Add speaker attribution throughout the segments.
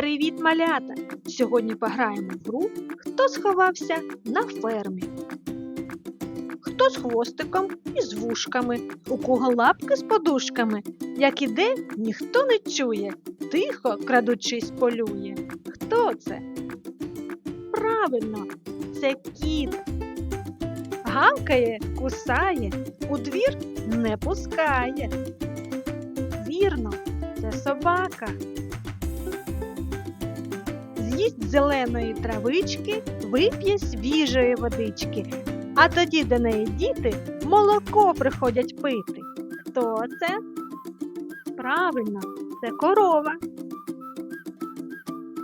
Speaker 1: Привіт, малята! Сьогодні пограємо в гру Хто сховався на фермі. Хто з хвостиком і з вушками, у кого лапки з подушками, як іде, ніхто не чує, тихо, крадучись, полює. Хто це? Правильно, це кіт. Гавкає, кусає, у двір не пускає. Вірно, це собака. З'їсть зеленої травички, вип'є свіжої водички, а тоді до неї діти молоко приходять пити. Хто це? Правильно, це корова.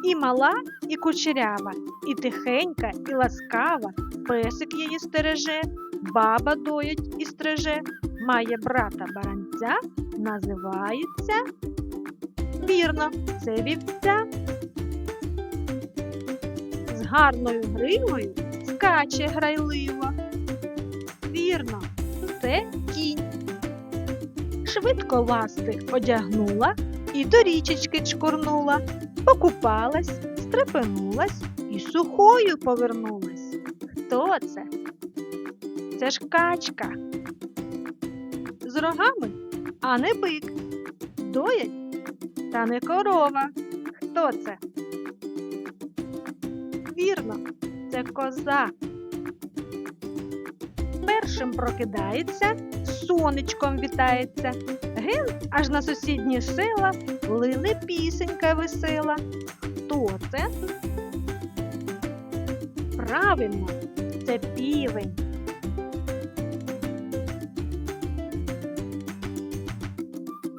Speaker 1: І мала, і кучерява, і тихенька, і ласкава, песик її стереже, баба доїть і стриже, має брата баранця, називається. Вірно, це вівця гарною гривою скаче грайливо. Вірно, це кінь. Швидко ласти одягнула і до річечки чкурнула, покупалась, стрепенулась і сухою повернулась. Хто це? Це ж качка. З рогами, а не бик. Доять, та не корова. Хто це? Вірно, це коза. Першим прокидається, сонечком вітається. Ген аж на сусідні села лили пісенька весела. Хто це? Правильно, це півень.